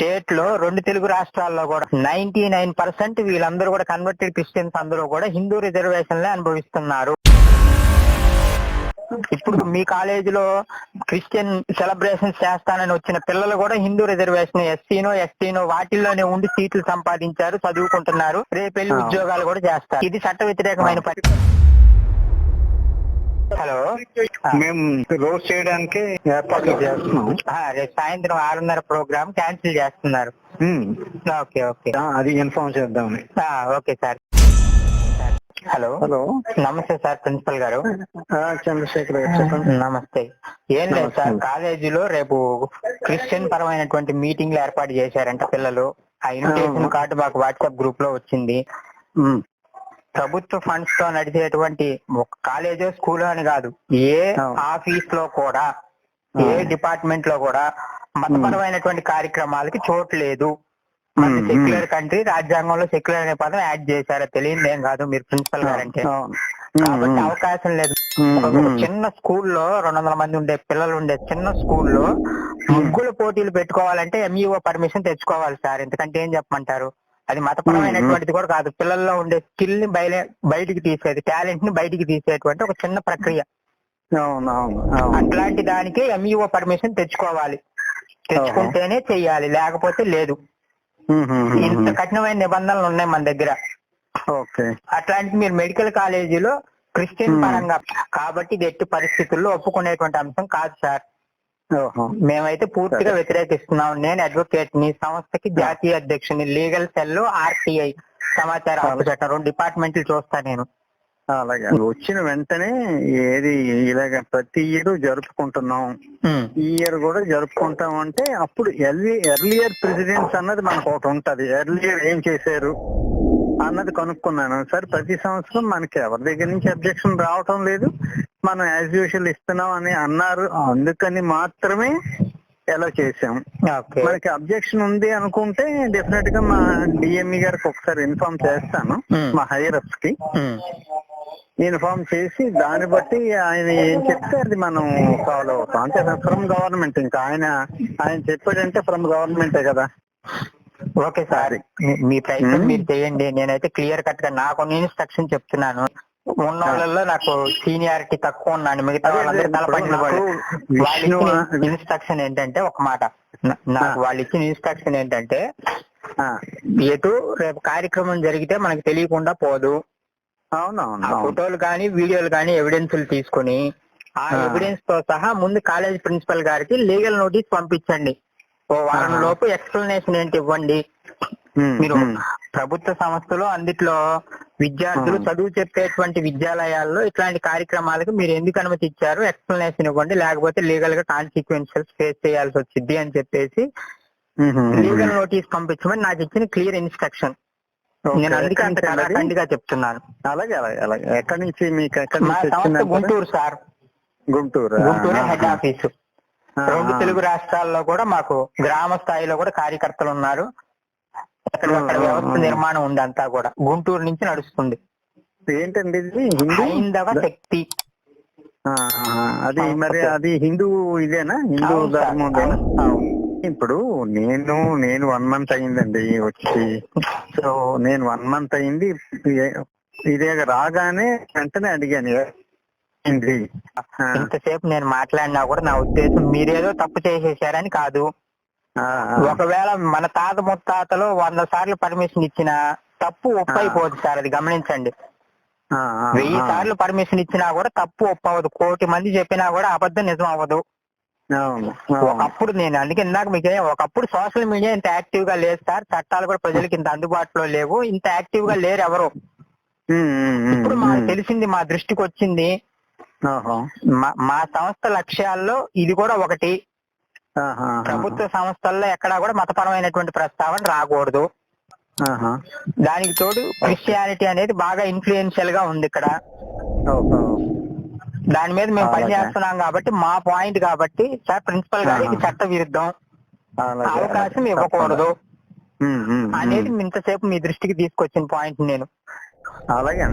స్టేట్లో రెండు తెలుగు రాష్ట్రాల్లో కూడా నైన్టీ నైన్ పర్సెంట్ వీళ్ళందరూ కూడా కన్వర్టెడ్ క్రిస్టియన్స్ అందరూ కూడా హిందూ రిజర్వేషన్లే అనుభవిస్తున్నారు. ఇప్పుడు మీ కాలేజీలో క్రిస్టియన్ సెలబ్రేషన్స్ చేస్తానని వచ్చిన పిల్లలు కూడా హిందూ రిజర్వేషన్ ఎస్సీనో ఎస్టీనో వాటిల్లోనే ఉండి సీట్లు సంపాదించారు చదువుకుంటున్నారు. రేపెళ్ళి. ఉద్యోగాలు కూడా చేస్తారు. ఇది చట్ట వ్యతిరేకమైన పని హలో. మేము రోజు చేయడానికి ఏర్పాట్లు చేస్తున్నాం. రేపు సాయంత్రం ఆరున్నర ప్రోగ్రామ్ క్యాన్సిల్ చేస్తున్నారు. Okay okay. అది ఇన్ఫార్మ్ చేద్దామని. ఆ, ఓకే సార్. హలో. హలో. నమస్తే సార్ ప్రిన్సిపల్ గారు. చంద్రశేఖర్ గారు నమస్తే. ఏం లేదు సార్. కాలేజీలో రేపు క్రిస్టియన్ పరమైనటువంటి మీటింగ్లు ఏర్పాటు చేశారంట పిల్లలు. ఆ ఇన్విటేషన్. కార్డు మాకు వాట్సాప్ గ్రూప్లో వచ్చింది. ప్రభుత్వ ఫండ్స్తో నడిచేటువంటి ఒక కాలేజో స్కూల్ అని కాదు ఏ. ఆఫీస్లో కూడా ఏ. డిపార్ట్మెంట్లో కూడా మతపరమైనటువంటి కార్యక్రమాలకి చోటు లేదు మన. సెక్యులర్ కంట్రీ రాజ్యాంగంలో సెక్యులర్ అనే పదం యాడ్ చేశారా తెలియదు ఏం కాదు మీరు ప్రిన్సిపల్ గారంటే. కాబట్టి అవకాశం లేదు. చిన్న స్కూల్లో రెండు వందల మంది ఉండే పిల్లలు ఉండే చిన్న స్కూల్లో ముగ్గుల పోటీలు పెట్టుకోవాలంటే ఎంఈఓ పర్మిషన్ తెచ్చుకోవాలి సార్ ఎందుకంటే ఏం చెప్పమంటారు అది మతపరమైనటువంటిది కూడా కాదు. పిల్లల్లో ఉండే స్కిల్ని బయట బయటికి తీసేది టాలెంట్ని బయటికి తీసేటువంటి ఒక చిన్న ప్రక్రియ. అట్లాంటి దానికి ఎంఈఓ పర్మిషన్ తెచ్చుకోవాలి. తెచ్చుకుంటేనే చెయ్యాలి లేకపోతే లేదు. ఇంత. కఠినమైన నిబంధనలు ఉన్నాయి మన దగ్గర. ఓకే. అట్లాంటి మీరు మెడికల్ కాలేజీలో క్రిస్టియన్. పరంగా కాబట్టి ఇది ఎట్టి పరిస్థితుల్లో ఒప్పుకునేటువంటి అంశం కాదు సార్. మేమైతే పూర్తిగా. వ్యతిరేకిస్తున్నాం. నేను అడ్వకేట్ని సంస్థకి జాతీయ అధ్యక్షుని లీగల్ సెల్ ఆర్టీఐ సమాచార హక్కు చట్టం రెండు డిపార్ట్మెంట్లు చూస్తా నేను. అలాగే. వచ్చిన వెంటనే ఏది ఇలాగ ప్రతి ఇయర్ జరుపుకుంటున్నాం. ఈ ఇయర్ కూడా జరుపుకుంటాం అంటే అప్పుడు ఎర్లీ ఎర్లియర్ ప్రెసిడెంట్స్ అన్నది మనకు ఒకటి ఉంటది. ఎర్లియర్ ఏం చేశారు అన్నది కనుక్కున్నాను. సార్ ప్రతి సంవత్సరం మనకి ఎవరి దగ్గర నుంచి అబ్జెక్షన్ రావటం లేదు. మనం యాజ్ యూజువల్ ఇస్తున్నాం అని అన్నారు. అందుకని మాత్రమే ఎలా చేసాం ఓకే మనకి అబ్జెక్షన్ ఉంది అనుకుంటే డెఫినెట్గా మా డిఎంఈ గారికి ఒకసారి ఇన్ఫార్మ్ చేస్తాను. Hmm. మా హైయర్ అప్స్కి. Hmm. ఇన్ఫార్మ్ చేసి దాన్ని బట్టి ఆయన ఏం చెప్తే అది మనం ఫాలో అవుతాం. అంటే ఫ్రమ్ గవర్నమెంట్ ఇంకా ఆయన ఆయన చెప్పాడంటే ఫ్రమ్ గవర్నమెంటే కదా? ఓకే సార్ మీ- మీ ప్రయత్నం Hmm. మీరు చేయండి. నేనైతే క్లియర్ కట్గా నాకు ఇన్స్ట్రక్షన్ చెప్తున్నాను. ఉన్న వాళ్ళలో నాకు సీనియారిటీ తక్కువ ఉన్నాను. మిగతా వాళ్ళు ఇన్స్ట్రక్షన్ ఏంటంటే ఒక మాట. నాకు. వాళ్ళు ఇచ్చిన ఇన్స్ట్రక్షన్ ఏంటంటే ఎటు రేపు కార్యక్రమం జరిగితే మనకు తెలియకుండా పోదు. అవునవును ఫోటోలు కానీ వీడియోలు కానీ ఎవిడెన్స్లు తీసుకుని ఆ. ఎవిడెన్స్తో సహా ముందు కాలేజ్ ప్రిన్సిపల్ గారికి లీగల్ నోటీస్ పంపించండి. ఓ వారం. లోపు ఎక్స్ప్లెనేషన్ ఏంటి ఇవ్వండి. మీరు ప్రభుత్వ సంస్థలు అందుట్లో విద్యార్థులు. చదువు చెప్పేటువంటి విద్యాలయాల్లో ఇట్లాంటి కార్యక్రమాలకు మీరు ఎందుకు అనుమతి ఇచ్చారు? ఎక్స్ప్లెనేషన్ ఇవ్వండి. లేకపోతే లీగల్గా కాన్సిక్వెన్షియల్స్ ఫేస్ చేయాల్సి వచ్చింది అని చెప్పేసి లీగల్. నోటీస్ పంపించమని నాకు ఇచ్చిన క్లియర్ ఇన్స్ట్రక్షన్ నేను అందుకే అంత చెప్తున్నాను. అలాగే అలాగే అలాగే. ఎక్కడి నుంచి మీకు గుంటూరు సార్. గుంటూరు? గుంటూరే హెడ్. ఆఫీసు రెండు. తెలుగు రాష్ట్రాల్లో కూడా మాకు గ్రామ స్థాయిలో కూడా కార్యకర్తలు ఉన్నారు. అక్కడ వ్యవస్థ. నిర్మాణం ఉంది అంతా కూడా. గుంటూరు నుంచి నడుస్తుంది. ఏంటండి ఇది? హిందూ? హైందవ శక్తి. అది మరి అది హిందూ ఇదేనా? హిందూ ధర్మం. ఇప్పుడు నేను నేను వన్ మంత్ అయిందండి వచ్చి. సో నేను వన్ మంత్ అయింది. ఇదే రాగానే వెంటనే అడిగాను ఇంతసేపు నేను మాట్లాడినా కూడా నా ఉద్దేశం మీరేదో తప్పు చేసేసారని కాదు. ఒకవేళ మన తాత ముత్తాతలు వంద సార్లు పర్మిషన్ ఇచ్చినా తప్పు ఒప్పు. అయిపోదు సార్ అది గమనించండి వెయ్యి. సార్లు పర్మిషన్ ఇచ్చినా కూడా తప్పు ఒప్పు అవ్వదు కోటి మంది చెప్పినా కూడా అబద్ధం నిజం అవ్వదు. ఒకప్పుడు నేను అందుకే ఇందాక మీకు ఒకప్పుడు సోషల్ మీడియా ఇంత యాక్టివ్గా లేదు సార్ చట్టాలు కూడా ప్రజలకు ఇంత అందుబాటులో లేవు ఇంత యాక్టివ్గా లేరు ఎవరు ఇప్పుడు మాకు. తెలిసింది మా దృష్టికి వచ్చింది. మా- సంస్థ లక్ష్యాల్లో ఇది కూడా ఒకటి. ప్రభుత్వ సంస్థల్లో ఎక్కడా కూడా మతపరమైనటువంటి ప్రస్తావన రాకూడదు. దానికి తోడు క్రిస్టియానిటీ అనేది బాగా ఇన్ఫ్లుయెన్షియల్గా ఉంది ఇక్కడ. దాని మీద మేము. పనిచేస్తున్నాం కాబట్టి మా పాయింట్ కాబట్టి సార్ ప్రిన్సిపల్ గారు ఇది ఆహా. చట్ట విరుద్ధం అవకాశం. ఇవ్వకూడదు. అనేది ఇంతసేపు మీ దృష్టికి తీసుకొచ్చిన పాయింట్ నేను అలాగే.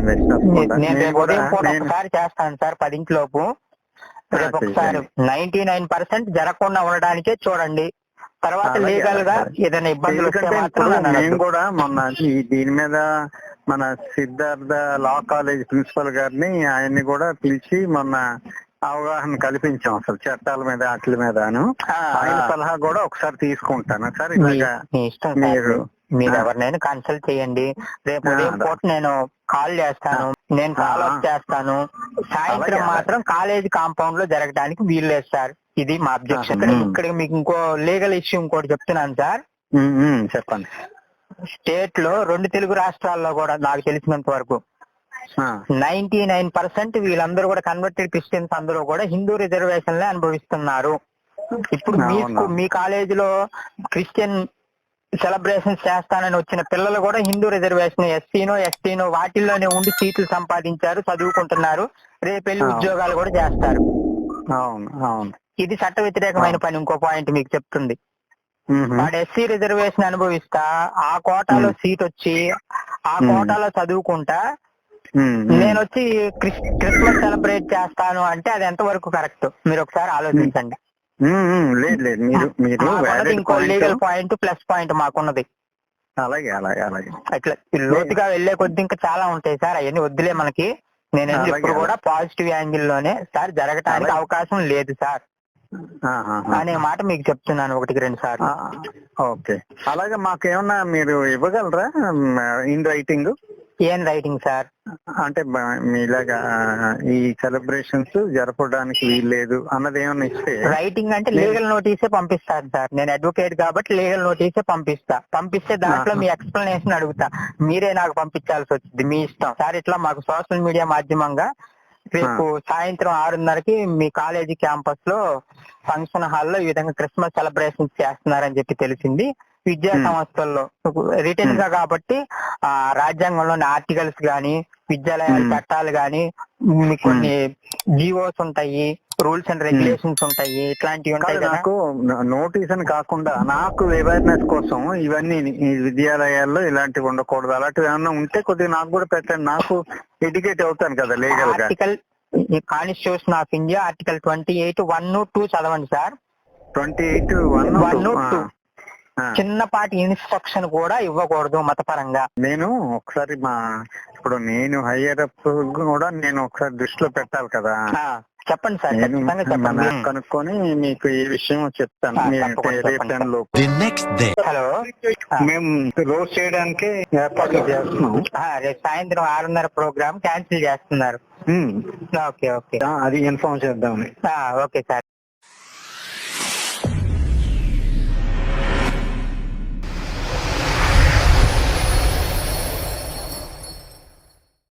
నేను ఉదయం పూట ఒకసారి చేస్తాను సార్ పదింటిలోపు రేపు ఒకసారి. నైన్టీ నైన్ పర్సెంట్ జరగకుండా ఉండడానికే చూడండి తర్వాత లీగల్గా. ఏదైనా ఇబ్బందులు మేము. కూడా మొన్న దీని మీద మన సిద్ధార్థ లా కాలేజ్ ప్రిన్సిపల్ గారిని ఆయన్ని కూడా పిలిచి మొన్న అవగాహన కల్పించాం అసలు చట్టాల మీద వాటి మీదను ఆయన. సలహా కూడా ఒకసారి తీసుకుంటాను సార్. మీరు మీరు. ఎవరినైనా కన్సల్ట్ చేయండి రేపు ఉదయం. పూట నేను కాల్ చేస్తాను నేను ఫాలో. చేస్తాను. సాయంత్రం మాత్రం కాలేజ్ కాంపౌండ్లో జరగడానికి వీల్లేదు సార్. ఇది మా అబ్జెక్షన్. ఇక్కడ మీకు ఇంకో లీగల్ ఇష్యూ ఇంకోటి చెప్తున్నాను సార్. చెప్పండి. స్టేట్లో రెండు తెలుగు రాష్ట్రాల్లో కూడా నాకు తెలిసినంత వరకు నైన్టీ నైన్ పర్సెంట్ వీళ్ళందరూ కూడా కన్వర్టెడ్ క్రిస్టియన్స్ అందరూ కూడా హిందూ రిజర్వేషన్లే అనుభవిస్తున్నారు. ఇప్పుడు మీ మీ కాలేజీలో క్రిస్టియన్ సెలబ్రేషన్స్ చేస్తానని వచ్చిన పిల్లలు కూడా హిందూ రిజర్వేషన్ ఎస్సీనో ఎస్టీనో వాటిల్లోనే ఉండి సీట్లు సంపాదించారు చదువుకుంటున్నారు రేపెళ్ళి అవును. ఉద్యోగాలు కూడా చేస్తారు అవును అవును ఇది చట్ట వ్యతిరేకమైన పని ఇంకో పాయింట్ మీకు చెప్తుంది. వాడు ఎస్సీ రిజర్వేషన్ అనుభవిస్తా ఆ కోటాలో. సీట్ వచ్చి ఆ. కోటాలో చదువుకుంటా. నేను వచ్చి క్రిస్- క్రిస్మస్ సెలబ్రేట్ చేస్తాను అంటే అది ఎంతవరకు కరెక్ట్ మీరు ఒకసారి ఆలోచించండి లేదు లేదు. మీరు మీరు ఇంకో. లీగల్ పాయింట్ ప్లస్ పాయింట్ మాకున్నది. అలాగే అలాగే అలాగే. అట్లా లోతుగా వెళ్ళే కొద్ది ఇంకా చాలా ఉంటాయి సార్. అవన్నీ వద్దులే మనకి. నేను ఇప్పుడు కూడా. పాజిటివ్ యాంగిల్లోనే సార్ జరగటానికి. అవకాశం లేదు సార్. అనే మాట మీకు చెప్తున్నాను ఒకటికి రెండు సార్లు. ఆ, ఓకే. అలాగే మాకేమన్నా మీరు ఇవ్వగలరా ఇన్ రైటింగ్ ఏం రైటింగ్ సార్ అంటే మీలాగా ఈ సెలబ్రేషన్స్ జరపడానికి వీల్లేదు అన్నది ఏమన్నా ఇస్తే రైటింగ్ అంటే లీగల్ నోటీసే పంపిస్తాను సార్ నేను అడ్వకేట్ కాబట్టి లీగల్ నోటీసే పంపిస్తా. పంపిస్తే దాంట్లో మీ ఎక్స్ప్లెనేషన్ అడుగుతా. మీరే నాకు పంపించాల్సి వచ్చింది మీ ఇష్టం. సార్ ఇట్లా మాకు సోషల్ మీడియా మాధ్యమంగా రేపు సాయంత్రం ఆరున్నరకి మీ కాలేజీ క్యాంపస్లో ఫంక్షన్ హాల్లో ఈ విధంగా క్రిస్మస్ సెలబ్రేషన్స్ చేస్తున్నారని చెప్పి తెలిసింది. విద్యా. సంస్థల్లో. రిటర్న్గా కాబట్టి ఆ రాజ్యాంగంలోని ఆర్టికల్స్ గాని విద్యాలయాల. చట్టాలు గాని మీకు కొన్ని జీవోస్ ఉంటాయి రూల్స్ అండ్ రెగ్యులేషన్స్ ఉంటాయి ఇట్లాంటివి ఉంటాయి నాకు నోటీస్ అని కాకుండా నాకు అవేర్నెస్ కోసం ఇవన్నీ ఈ విద్యాలయాల్లో ఇలాంటివి ఉండకూడదు. అలాంటివి ఏమన్నా ఉంటే కొద్దిగా నాకు కూడా పెట్టండి. నాకు ఎడ్యుకేట్ అవుతాను కదా లీగల్గా. Article constitution of India article twenty eight one two చదవండి sir. Twenty eight one One, two. చిన్నపాటి ఇన్స్ట్రక్షన్ కూడా ఇవ్వకూడదు మతపరంగా. నేను ఒకసారి మా ఇప్పుడు నేను హయ్యర్ అప్ కూడా నేను ఒకసారి దృష్టిలో పెట్టాలి కదా. ఆ, చెప్పండి సార్ నేను చెప్పండి. కనుక్కొని మీకు ఈ విషయం చెప్తాను. హలో. మేము రోజు చేయడానికి ఏర్పాట్లు చేస్తున్నాం. ఆ, రేపు సాయంత్రం ఆరున్నర ప్రోగ్రామ్ క్యాన్సిల్ చేస్తున్నారు. Okay okay. అది ఇన్ఫార్మ్ చేద్దామని. ఆ, ఓకే సార్.